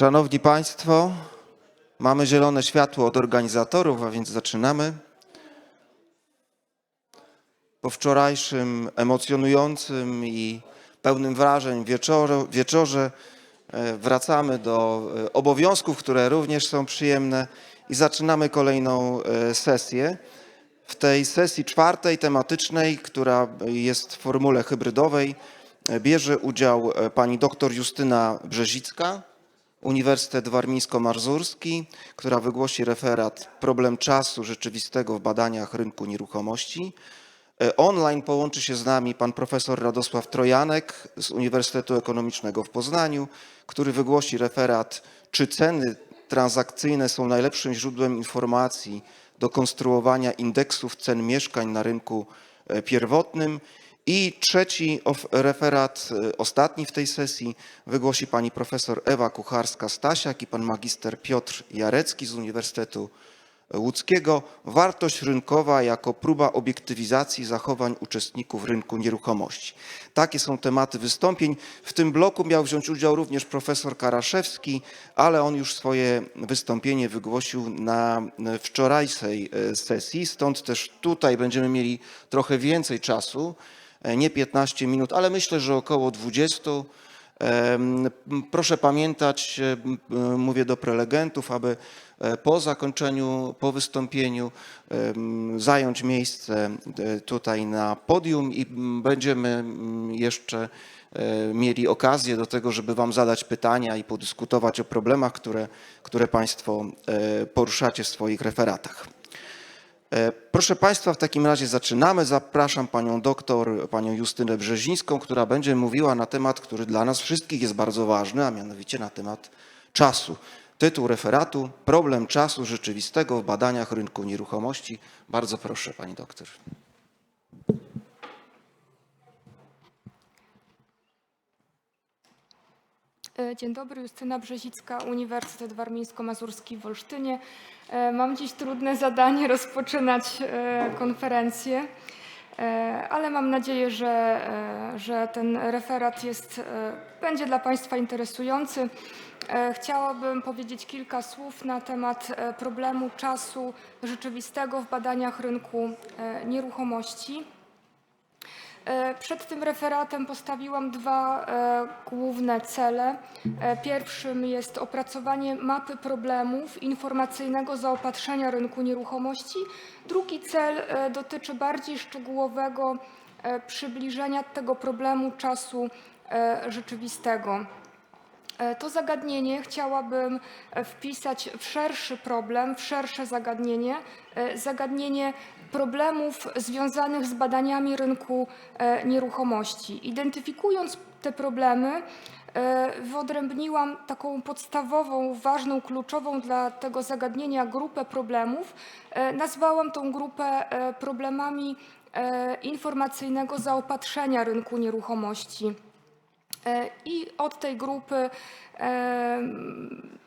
Szanowni Państwo, mamy zielone światło od organizatorów, a więc zaczynamy. Po wczorajszym emocjonującym i pełnym wrażeń wieczorze, wieczorze wracamy do e, obowiązków, które również są przyjemne i zaczynamy kolejną e, sesję. W tej sesji czwartej tematycznej, która jest w formule hybrydowej, e, bierze udział pani dr Justyna Brzezicka, Uniwersytet Warmińsko-Mazurski, która wygłosi referat Problem czasu rzeczywistego w badaniach rynku nieruchomości. E, Online połączy się z nami pan profesor Radosław Trojanek z Uniwersytetu Ekonomicznego w Poznaniu, który wygłosi referat Czy ceny transakcyjne są najlepszym źródłem informacji do konstruowania indeksów cen mieszkań na rynku e, pierwotnym. I trzeci referat, e, ostatni w tej sesji, wygłosi pani profesor Ewa Kucharska-Stasiak i pan magister Piotr Jarecki z Uniwersytetu łódzkiego. Wartość rynkowa jako próba obiektywizacji zachowań uczestników rynku nieruchomości. Takie są tematy wystąpień. W tym bloku miał wziąć udział również profesor Karaszewski, ale on już swoje wystąpienie wygłosił na wczorajszej e, sesji, stąd też tutaj będziemy mieli trochę więcej czasu, nie 15 minut, ale myślę, że około 20. Em, Proszę pamiętać, e, m, mówię do prelegentów, aby e, po zakończeniu, po wystąpieniu zająć miejsce e, tutaj na podium i będziemy jeszcze e, mieli okazję do tego, żeby Wam zadać pytania i podyskutować o problemach, które, które Państwo e, poruszacie w swoich referatach. E, Proszę Państwa, w takim razie zaczynamy. Zapraszam Panią doktor, Panią Justynę Brzezińską, która będzie mówiła na temat, który dla nas wszystkich jest bardzo ważny, a mianowicie na temat czasu. Tytuł referatu Problem czasu rzeczywistego w badaniach rynku nieruchomości. Bardzo proszę Pani doktor. Dzień dobry, Justyna Brzezicka, Uniwersytet Warmińsko-Mazurski w Olsztynie. E, Mam dziś trudne zadanie rozpoczynać e, konferencję, e, ale mam nadzieję, że, e, że ten referat jest, e, będzie dla Państwa interesujący. E, Chciałabym powiedzieć kilka słów na temat e, problemu czasu rzeczywistego w badaniach rynku e, nieruchomości. E, Przed tym referatem postawiłam dwa e, główne cele. E, Pierwszym jest opracowanie mapy problemów informacyjnego zaopatrzenia rynku nieruchomości. Drugi cel dotyczy bardziej szczegółowego przybliżenia tego problemu czasu rzeczywistego. E, To zagadnienie chciałabym e, wpisać w szerszy problem, w szersze zagadnienie, e, zagadnienie problemów związanych z badaniami rynku nieruchomości. Identyfikując te problemy, wyodrębniłam taką podstawową, ważną, kluczową dla tego zagadnienia grupę problemów. Nazwałam tą grupę problemami informacyjnego zaopatrzenia rynku nieruchomości. E, I od tej grupy e,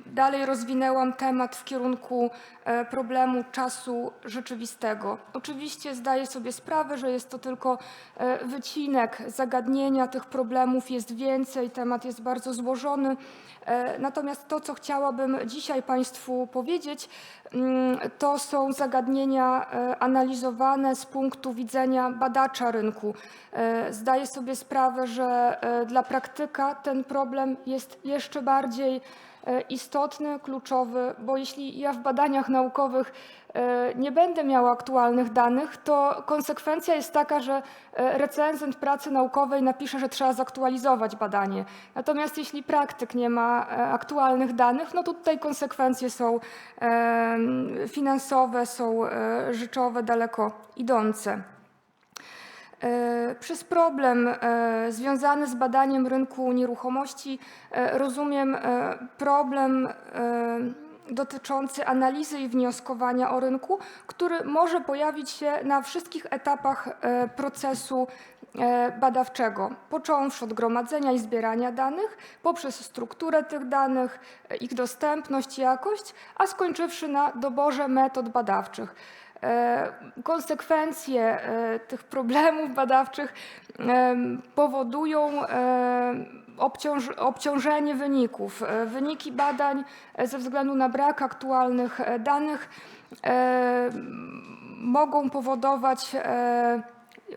dalej rozwinęłam temat w kierunku e, problemu czasu rzeczywistego. Oczywiście zdaję sobie sprawę, że jest to tylko wycinek zagadnienia, tych problemów jest więcej, temat jest bardzo złożony. E, Natomiast to, co chciałabym dzisiaj Państwu powiedzieć, mm, to są zagadnienia e, analizowane z punktu widzenia badacza rynku. E, Zdaję sobie sprawę, że dla praktyka ten problem jest jeszcze bardziej istotny, kluczowy, bo jeśli ja w badaniach naukowych nie będę miała aktualnych danych, to konsekwencja jest taka, że e, recenzent pracy naukowej napisze, że trzeba zaktualizować badanie. Natomiast jeśli praktyk nie ma e, aktualnych danych, no to tutaj konsekwencje są e, finansowe, są e, rzeczowe, daleko idące. E, Przez problem e, związany z badaniem rynku nieruchomości e, rozumiem e, problem e, dotyczący analizy i wnioskowania o rynku, który może pojawić się na wszystkich etapach e, procesu e, badawczego, począwszy od gromadzenia i zbierania danych, poprzez strukturę tych danych, e, ich dostępność, jakość, a skończywszy na doborze metod badawczych. Konsekwencje tych problemów badawczych powodują obciąż, obciążenie wyników. E, Wyniki badań e, ze względu na brak aktualnych e, danych mogą powodować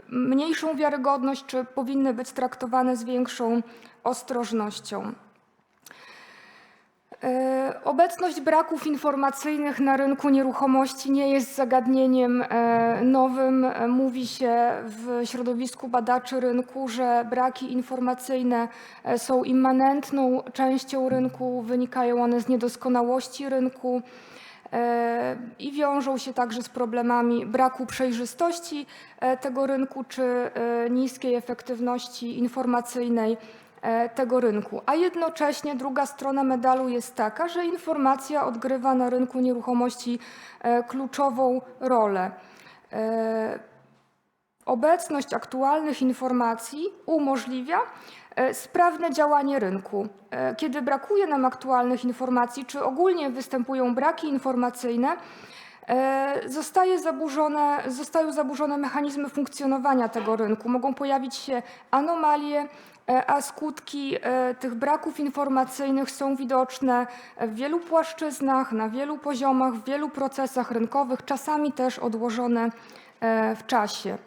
mniejszą wiarygodność, czy powinny być traktowane z większą ostrożnością. E, Obecność braków informacyjnych na rynku nieruchomości nie jest zagadnieniem e, nowym. E, Mówi się w środowisku badaczy rynku, że braki informacyjne są immanentną częścią rynku, wynikają one z niedoskonałości rynku i wiążą się także z problemami braku przejrzystości tego rynku czy niskiej efektywności informacyjnej tego rynku. A jednocześnie druga strona medalu jest taka, że informacja odgrywa na rynku nieruchomości e, kluczową rolę. E, Obecność aktualnych informacji umożliwia e, sprawne działanie rynku. E, Kiedy brakuje nam aktualnych informacji, czy ogólnie występują braki informacyjne, e, zostaje zaburzone, zostają zaburzone mechanizmy funkcjonowania tego rynku. Mogą pojawić się anomalie, e, a skutki e, tych braków informacyjnych są widoczne w wielu płaszczyznach, na wielu poziomach, w wielu procesach rynkowych, czasami też odłożone e, w czasie.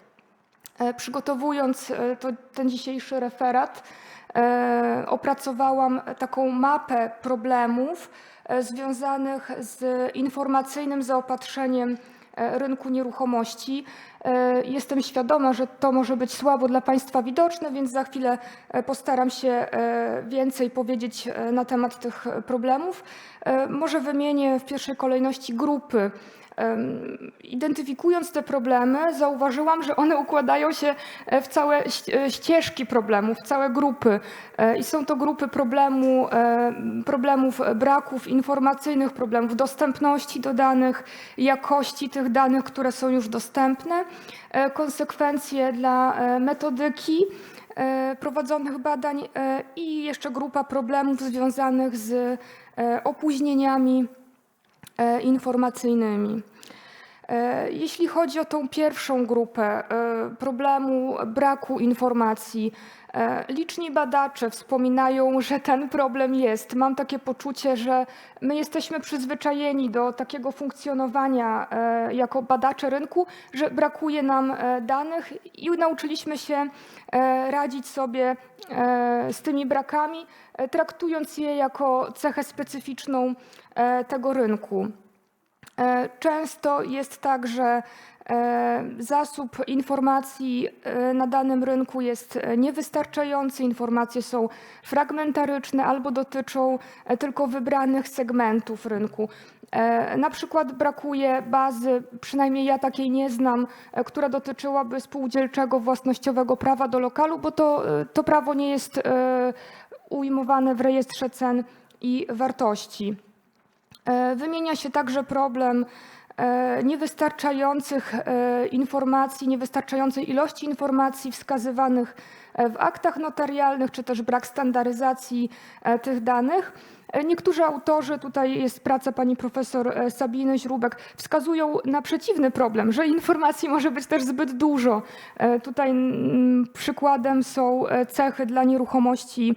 E, Przygotowując e, to, ten dzisiejszy referat, e, opracowałam taką mapę problemów e, związanych z informacyjnym zaopatrzeniem e, rynku nieruchomości. E, Jestem świadoma, że to może być słabo dla Państwa widoczne, więc za chwilę e, postaram się e, więcej powiedzieć na temat tych problemów. Może wymienię w pierwszej kolejności grupy Identyfikując te problemy, zauważyłam, że one układają się e, w całe e, ścieżki problemów, w całe grupy. E, I są to grupy problemu, problemów braków informacyjnych, problemów dostępności do danych, jakości tych danych, które są już dostępne, konsekwencje dla metodyki prowadzonych badań i jeszcze grupa problemów związanych z opóźnieniami informacyjnymi. E, Jeśli chodzi o tą pierwszą grupę e, problemu braku informacji, e, liczni badacze wspominają, że ten problem jest. Mam takie poczucie, że my jesteśmy przyzwyczajeni do takiego funkcjonowania jako badacze rynku, że brakuje nam danych i nauczyliśmy się radzić sobie z tymi brakami, traktując je jako cechę specyficzną tego rynku. E, Często jest tak, że e, zasób informacji e, na danym rynku jest niewystarczający, informacje są fragmentaryczne albo dotyczą tylko wybranych segmentów rynku. Na przykład brakuje bazy, przynajmniej ja takiej nie znam, która dotyczyłaby spółdzielczego własnościowego prawa do lokalu, bo to, to prawo nie jest ujmowane w rejestrze cen i wartości. E, Wymienia się także problem e, niewystarczających e, informacji, niewystarczającej ilości informacji wskazywanych w aktach notarialnych, czy też brak standaryzacji tych danych. Niektórzy autorzy, tutaj jest praca pani profesor Sabiny Źrubek, wskazują na przeciwny problem, że informacji może być też zbyt dużo. Tutaj mm, przykładem są cechy dla nieruchomości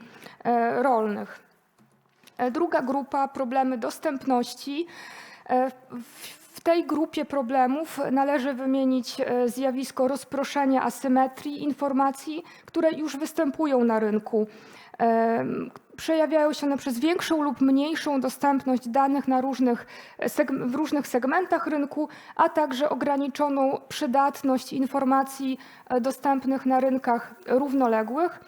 rolnych. E, Druga grupa problemy dostępności. E, w- tej grupie problemów należy wymienić e, zjawisko rozproszenia asymetrii informacji, które już występują na rynku. Przejawiają się one przez większą lub mniejszą dostępność danych na różnych, w różnych segmentach rynku, a także ograniczoną przydatność informacji dostępnych na rynkach równoległych.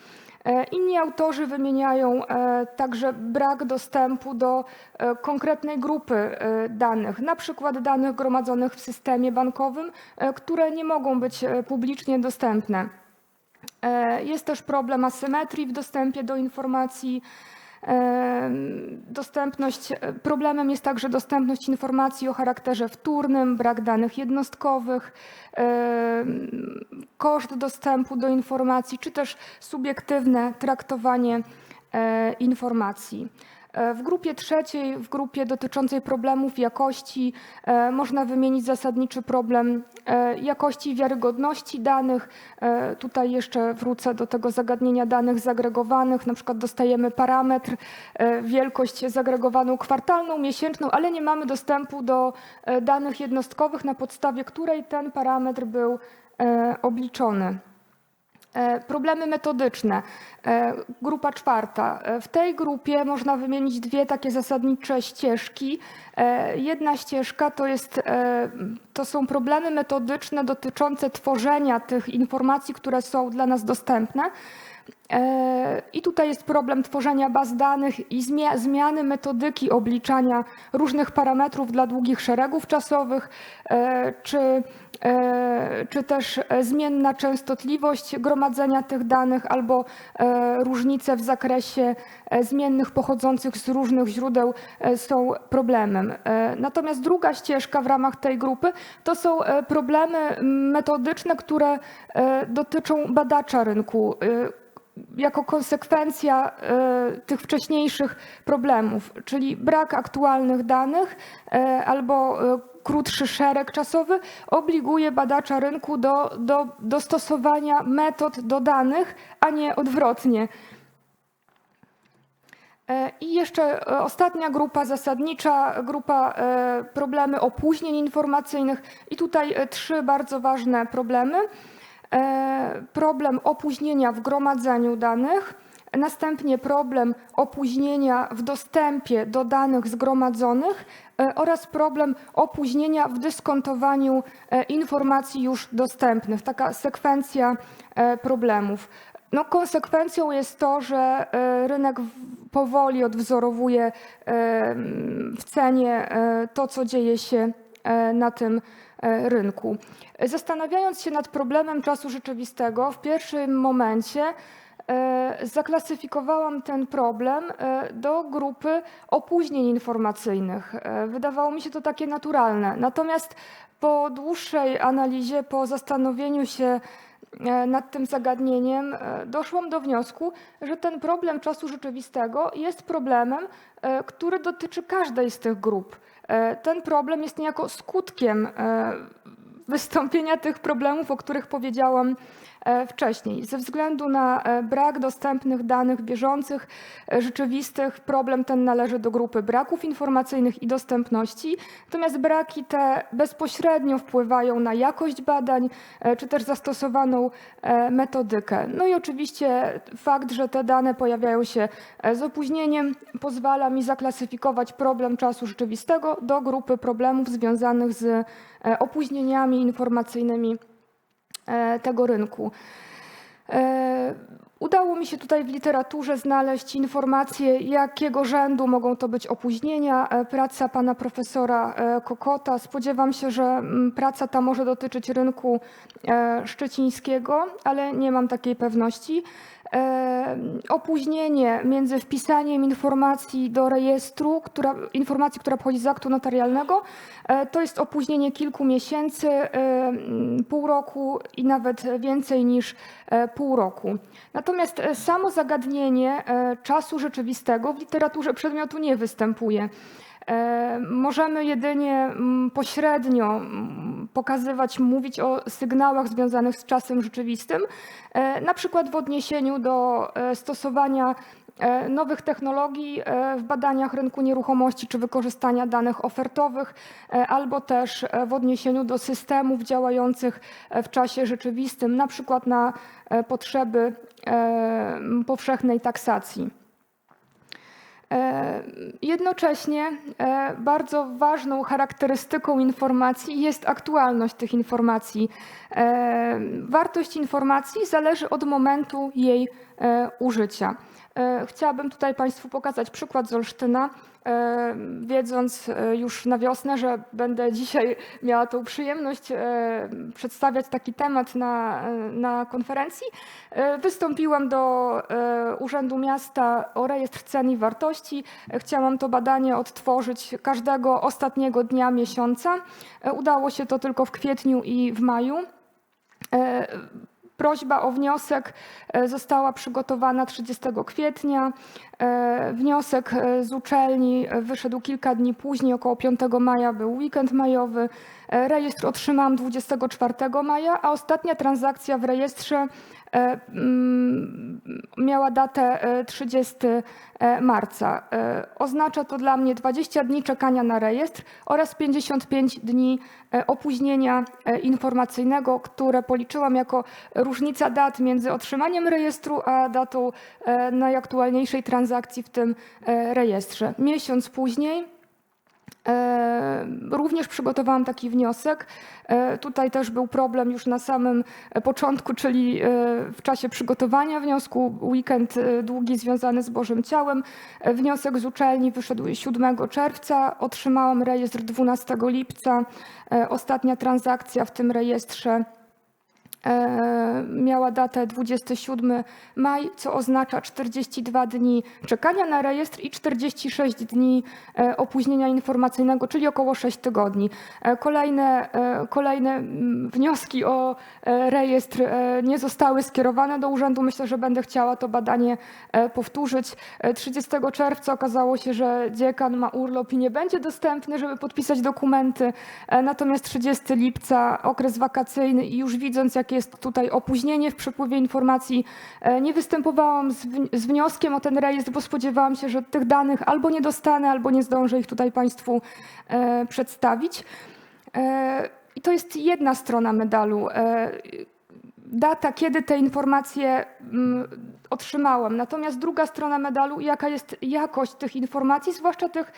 E, Inni autorzy wymieniają e, także brak dostępu do e, konkretnej grupy danych, na przykład danych gromadzonych w systemie bankowym, które nie mogą być publicznie dostępne. Jest też problem asymetrii w dostępie do informacji. Dostępność, e, problemem jest także dostępność informacji o charakterze wtórnym, brak danych jednostkowych, koszt dostępu do informacji, czy też subiektywne traktowanie e, informacji. E, W grupie trzeciej, w grupie dotyczącej problemów jakości, e, można wymienić zasadniczy problem e, jakości i wiarygodności danych. Tutaj jeszcze wrócę do tego zagadnienia danych zagregowanych. Na przykład dostajemy parametr, wielkość zagregowaną kwartalną, miesięczną, ale nie mamy dostępu do danych jednostkowych, na podstawie której ten parametr był obliczony. E, Problemy metodyczne. E, Grupa czwarta. E, W tej grupie można wymienić dwie takie zasadnicze ścieżki. Jedna ścieżka to, jest, to są problemy metodyczne dotyczące tworzenia tych informacji, które są dla nas dostępne. E, I tutaj jest problem tworzenia baz danych i zmia- zmiany metodyki obliczania różnych parametrów dla długich szeregów czasowych, e, czy, e, czy też zmienna częstotliwość gromadzenia tych danych albo różnice w zakresie zmiennych pochodzących z różnych źródeł są problemem. Natomiast druga ścieżka w ramach tej grupy to są problemy metodyczne, które dotyczą badacza rynku jako konsekwencja e, tych wcześniejszych problemów, czyli brak aktualnych danych e, albo e, krótszy szereg czasowy obliguje badacza rynku do, do dostosowania metod do danych, a nie odwrotnie. I jeszcze ostatnia grupa zasadnicza, grupa problemy opóźnień informacyjnych. I tutaj trzy bardzo ważne problemy. E, Problem opóźnienia w gromadzeniu danych, następnie problem opóźnienia w dostępie do danych zgromadzonych e, oraz problem opóźnienia w dyskontowaniu e, informacji już dostępnych. Taka sekwencja problemów. No, konsekwencją jest to, że rynek powoli odwzorowuje w cenie to, co dzieje się na tym e, rynku. Zastanawiając się nad problemem czasu rzeczywistego, w pierwszym momencie e, zaklasyfikowałam ten problem e, do grupy opóźnień informacyjnych. E, Wydawało mi się to takie naturalne. Natomiast po dłuższej analizie, po zastanowieniu się e, nad tym zagadnieniem, e, doszłam do wniosku, że ten problem czasu rzeczywistego jest problemem, e, który dotyczy każdej z tych grup. E, Ten problem jest niejako skutkiem e, wystąpienia tych problemów, o których powiedziałam wcześniej. Ze względu na e, brak dostępnych danych bieżących, e, rzeczywistych, problem ten należy do grupy braków informacyjnych i dostępności. Natomiast braki te bezpośrednio wpływają na jakość badań, e, czy też zastosowaną e, metodykę. No i oczywiście fakt, że te dane pojawiają się e, z opóźnieniem, pozwala mi zaklasyfikować problem czasu rzeczywistego do grupy problemów związanych z e, opóźnieniami informacyjnymi e, tego rynku. E, Udało mi się tutaj w literaturze znaleźć informacje, jakiego rzędu mogą to być opóźnienia. E, Praca pana profesora e, Kokota. Spodziewam się, że mm, praca ta może dotyczyć rynku e, szczecińskiego, ale nie mam takiej pewności. Opóźnienie między wpisaniem informacji do rejestru, która, informacji, która pochodzi z aktu notarialnego, e, to jest opóźnienie kilku miesięcy, pół roku i nawet więcej niż e, pół roku. Natomiast e, samo zagadnienie czasu rzeczywistego w literaturze przedmiotu nie występuje. E, Możemy jedynie mm, pośrednio mm, pokazywać, mówić o sygnałach związanych z czasem rzeczywistym, e, na przykład w odniesieniu do e, stosowania nowych technologii w badaniach rynku nieruchomości czy wykorzystania danych ofertowych, albo też w odniesieniu do systemów działających w czasie rzeczywistym, na przykład na potrzeby powszechnej taksacji. E, Jednocześnie e, bardzo ważną charakterystyką informacji jest aktualność tych informacji. E, Wartość informacji zależy od momentu jej użycia. E, Chciałabym tutaj Państwu pokazać przykład z Olsztyna, e, wiedząc e, już na wiosnę, że będę dzisiaj miała tą przyjemność przedstawiać taki temat na, na konferencji. Wystąpiłam do Urzędu Miasta o rejestr cen i wartości. Chciałam to badanie odtworzyć każdego ostatniego dnia miesiąca. Udało się to tylko w kwietniu i w maju. Prośba o wniosek e, została przygotowana 30 kwietnia. E, Wniosek e, z uczelni wyszedł kilka dni później, około 5 maja był weekend majowy. Rejestr otrzymałam 24 maja, a ostatnia transakcja w rejestrze miała datę e, 30 e, marca. E, Oznacza to dla mnie 20 dni czekania na rejestr oraz 55 dni e, opóźnienia e, informacyjnego, które policzyłam jako różnica dat między otrzymaniem rejestru a datą e, najaktualniejszej transakcji w tym e, rejestrze. Miesiąc później E, Również przygotowałam taki wniosek. E, Tutaj też był problem już na samym e, początku, czyli e, w czasie przygotowania wniosku, weekend e, długi związany z Bożym Ciałem. E, Wniosek z uczelni wyszedł 7 czerwca, otrzymałam rejestr 12 lipca. E, Ostatnia transakcja w tym rejestrze e, miała datę 27 maj, co oznacza 42 dni czekania na rejestr i 46 dni e, opóźnienia informacyjnego, czyli około 6 tygodni. E, Kolejne, e, kolejne wnioski o e, rejestr e, nie zostały skierowane do urzędu. Myślę, że będę chciała to badanie e, powtórzyć. E, 30 czerwca okazało się, że dziekan ma urlop i nie będzie dostępny, żeby podpisać dokumenty. E, Natomiast 30 lipca okres wakacyjny i już widząc, jakie jest tutaj opóźnienie w przepływie informacji, e, nie występowałam z, wnioskiem o ten rejestr, bo spodziewałam się, że tych danych albo nie dostanę, albo nie zdążę ich tutaj Państwu e, przedstawić. E, I to jest jedna strona medalu. Data, kiedy te informacje mm, otrzymałam. Natomiast druga strona medalu, jaka jest jakość tych informacji, zwłaszcza tych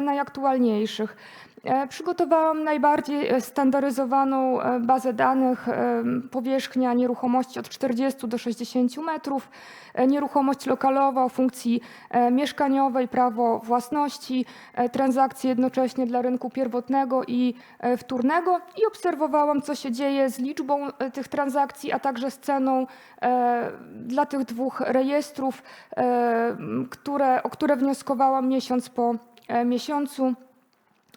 najaktualniejszych. E, Przygotowałam najbardziej e, standaryzowaną e, bazę danych, powierzchnia nieruchomości od 40 do 60 metrów, nieruchomość lokalowa o funkcji mieszkaniowej, prawo własności, transakcje jednocześnie dla rynku pierwotnego i wtórnego i obserwowałam, co się dzieje z liczbą tych transakcji, a także z ceną dla tych dwóch rejestrów, które, o które wnioskowałam miesiąc po miesiącu.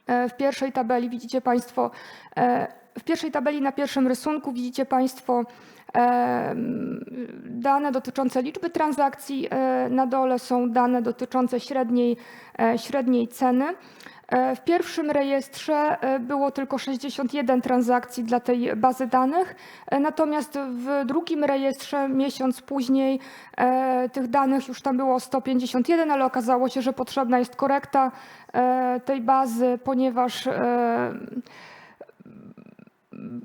E, W pierwszej tabeli widzicie Państwo, e, w pierwszej tabeli na pierwszym rysunku widzicie Państwo e, dane dotyczące liczby transakcji. Na dole są dane dotyczące średniej, średniej ceny. E, W pierwszym rejestrze e, było tylko 61 transakcji dla tej bazy danych, e, natomiast w drugim rejestrze miesiąc później tych danych już tam było 151, ale okazało się, że potrzebna jest korekta tej bazy, ponieważ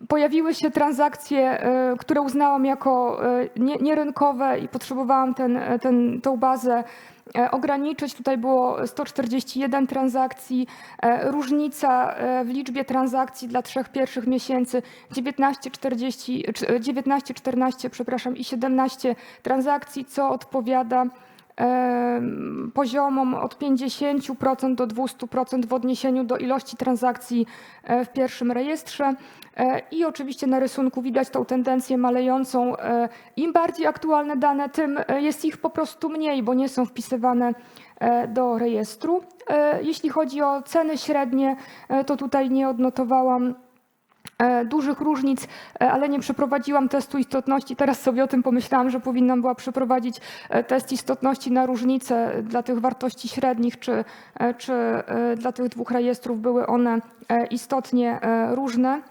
pojawiły się transakcje, e, które uznałam jako e, nie- nierynkowe i potrzebowałam ten, ten, tą bazę e, ograniczyć. Tutaj było 141 transakcji. E, Różnica e, w liczbie transakcji dla trzech pierwszych miesięcy 19, 40, czy- 19 14 przepraszam, i 17 transakcji, co odpowiada poziomom od 50% do 200% w odniesieniu do ilości transakcji e, w pierwszym rejestrze. E, I oczywiście na rysunku widać tą tendencję malejącą. E, Im bardziej aktualne dane, tym jest ich po prostu mniej, bo nie są wpisywane do rejestru. Jeśli chodzi o ceny średnie, to tutaj nie odnotowałam dużych różnic, e, ale nie przeprowadziłam testu istotności. Teraz sobie o tym pomyślałam, że powinnam była przeprowadzić e, test istotności na różnice dla tych wartości średnich, czy, e, czy e, dla tych dwóch rejestrów były one e, istotnie e, różne.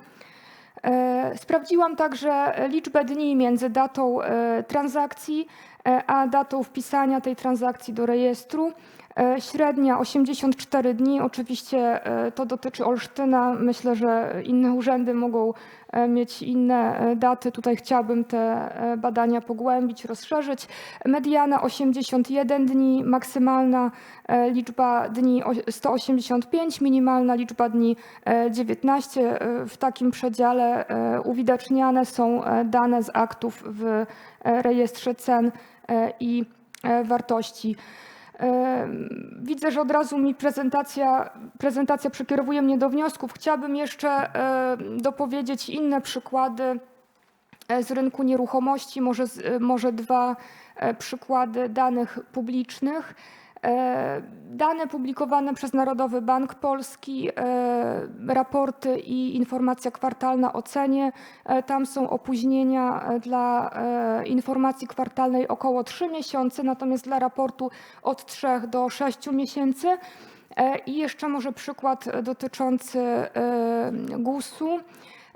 E, Sprawdziłam także liczbę dni między datą e, transakcji e, a datą wpisania tej transakcji do rejestru. E, Średnia 84 dni. Oczywiście e, to dotyczy Olsztyna. Myślę, że inne urzędy mogą e, mieć inne daty. Tutaj chciałabym te badania pogłębić, rozszerzyć. Mediana 81 dni, maksymalna liczba dni o- 185, minimalna liczba dni e, 19. E, W takim przedziale uwidaczniane są dane z aktów w rejestrze cen i wartości. Widzę, że od razu mi prezentacja, prezentacja przekierowuje mnie do wniosków. Chciałabym jeszcze dopowiedzieć inne przykłady e, z rynku nieruchomości, może, e, może dwa e, przykłady danych publicznych. E, Dane publikowane przez Narodowy Bank Polski, e, raporty i informacja kwartalna o cenie. E, Tam są opóźnienia dla informacji kwartalnej około 3 miesiące, natomiast dla raportu od 3 do 6 miesięcy. I jeszcze może przykład dotyczący GUS-u.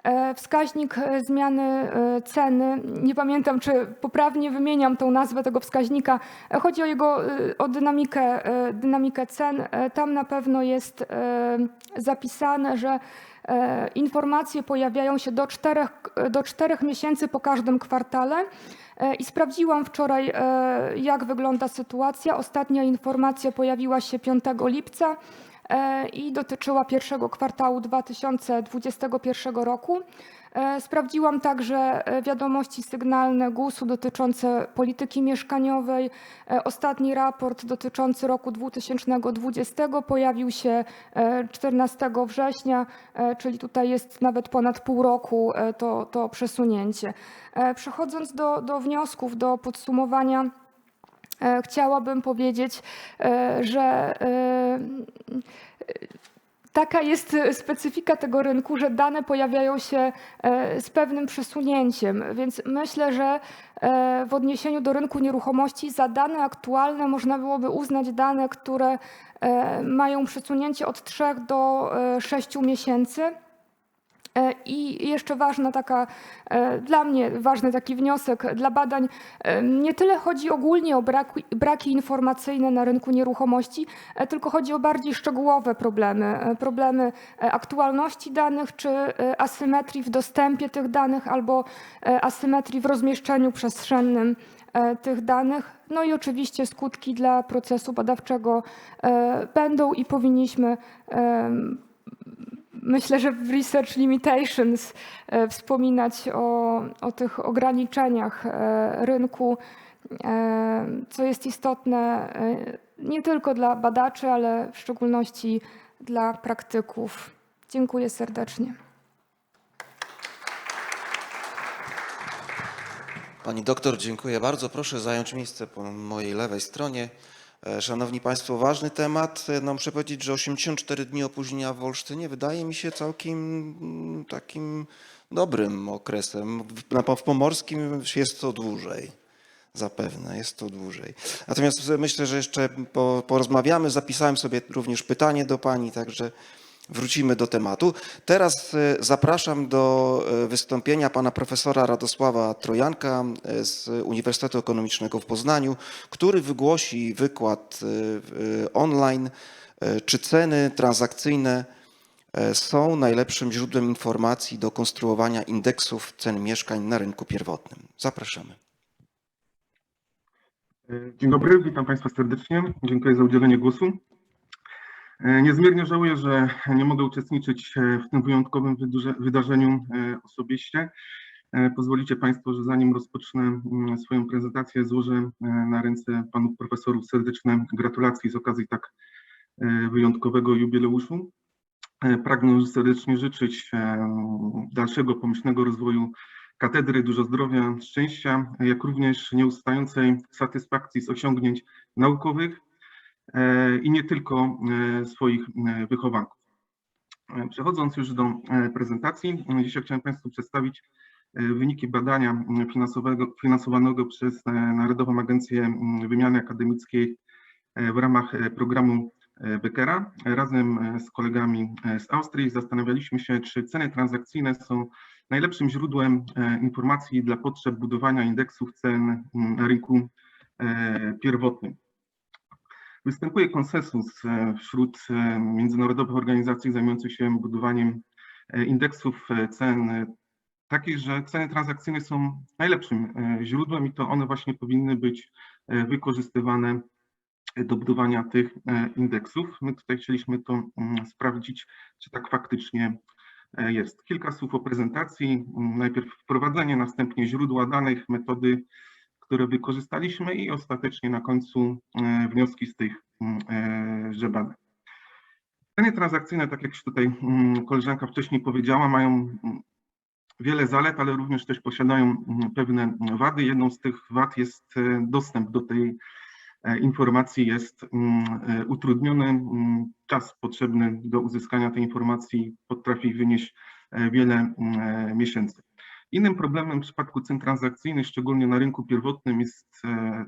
E, Wskaźnik e, zmiany e, ceny, nie pamiętam czy poprawnie wymieniam tą nazwę tego wskaźnika, chodzi o jego o dynamikę, dynamikę cen. Tam na pewno jest zapisane, że informacje pojawiają się do czterech, do czterech miesięcy po każdym kwartale. I sprawdziłam wczoraj, jak wygląda sytuacja. Ostatnia informacja pojawiła się 5 lipca i dotyczyła pierwszego kwartału 2021 roku. E, Sprawdziłam także e, wiadomości sygnalne GUS-u dotyczące polityki mieszkaniowej. E, Ostatni raport dotyczący roku 2020 pojawił się e, 14 września, e, czyli tutaj jest nawet ponad pół roku e, to, to przesunięcie. E, Przechodząc do, do wniosków, do podsumowania, e, chciałabym powiedzieć, e, że e, Taka jest specyfika tego rynku, że dane pojawiają się e, z pewnym przesunięciem, więc myślę, że e, w odniesieniu do rynku nieruchomości za dane aktualne można byłoby uznać dane, które e, mają przesunięcie od 3 do 6 miesięcy. E, I jeszcze ważna taka, e, dla mnie ważny taki wniosek dla badań, e, nie tyle chodzi ogólnie o braki, braki informacyjne na rynku nieruchomości, tylko chodzi o bardziej szczegółowe problemy. Problemy aktualności danych, czy asymetrii w dostępie tych danych, albo asymetrii w rozmieszczeniu przestrzennym tych danych. No i oczywiście skutki dla procesu badawczego będą i powinniśmy myślę, że w Research Limitations e, wspominać o, o tych ograniczeniach e, rynku, e, co jest istotne nie tylko dla badaczy, ale w szczególności dla praktyków. Dziękuję serdecznie. Pani doktor, dziękuję bardzo. Proszę zająć miejsce po mojej lewej stronie. E, Szanowni Państwo, ważny temat. E, No, muszę powiedzieć, że 84 dni opóźnienia w Olsztynie wydaje mi się całkiem mm, takim dobrym okresem. W- Pomorskim jest to dłużej. Zapewne jest to dłużej. Natomiast myślę, że jeszcze po, porozmawiamy. Zapisałem sobie również pytanie do Pani, także wrócimy do tematu. Teraz e, zapraszam do e, wystąpienia pana profesora Radosława Trojanka e, z Uniwersytetu Ekonomicznego w Poznaniu, który wygłosi wykład online, czy ceny transakcyjne są najlepszym źródłem informacji do konstruowania indeksów cen mieszkań na rynku pierwotnym. Zapraszamy. Dzień dobry, witam Państwa serdecznie. Dziękuję za udzielenie głosu. E, Niezmiernie żałuję, że nie mogę uczestniczyć e, w tym wyjątkowym wydarzeniu e, osobiście. Pozwolicie Państwo, że zanim rozpocznę mm, swoją prezentację, złożę na ręce panów profesorów serdeczne gratulacje z okazji tak wyjątkowego jubileuszu. Pragnę serdecznie życzyć dalszego pomyślnego rozwoju katedry, dużo zdrowia, szczęścia, jak również nieustającej satysfakcji z osiągnięć naukowych i nie tylko e, swoich e, wychowanków. E, Przechodząc już do prezentacji, dzisiaj chciałem Państwu przedstawić wyniki badania finansowanego przez Narodową Agencję Wymiany Akademickiej w ramach programu Beckera. Razem z kolegami z Austrii zastanawialiśmy się, czy ceny transakcyjne są najlepszym źródłem informacji dla potrzeb budowania indeksów cen na rynku pierwotnym. Występuje konsensus e, wśród e, międzynarodowych organizacji zajmujących się budowaniem e, indeksów cen takich, że ceny transakcyjne są najlepszym źródłem i to one właśnie powinny być wykorzystywane do budowania tych indeksów. My tutaj chcieliśmy to mm, sprawdzić, czy tak faktycznie jest. Kilka słów o prezentacji. Mm, Najpierw wprowadzenie, następnie źródła danych, metody, które wykorzystaliśmy i ostatecznie na końcu e, wnioski z tych badań. Ceny transakcyjne, tak jak już tutaj koleżanka wcześniej powiedziała, mają wiele zalet, ale również też posiadają pewne wady. Jedną z tych wad jest e, dostęp do tej e, informacji jest utrudniony. Czas potrzebny do uzyskania tej informacji potrafi wynieść wiele miesięcy. Innym problemem w przypadku cen transakcyjnych, szczególnie na rynku pierwotnym, jest e,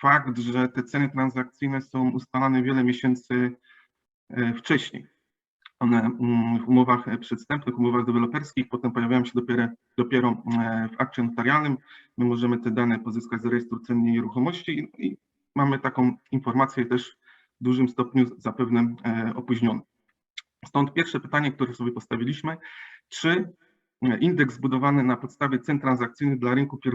fakt, że te ceny transakcyjne są ustalane wiele miesięcy e, wcześniej. One mm, w umowach przedstępnych, umowach deweloperskich, potem pojawiają się dopiero, dopiero e, w akcie notarialnym. My możemy te dane pozyskać z rejestru cen nieruchomości i, mamy taką informację też w dużym stopniu zapewne opóźnioną. Stąd pierwsze pytanie, które sobie postawiliśmy, czy indeks zbudowany na podstawie cen transakcyjnych dla rynku pierwotnego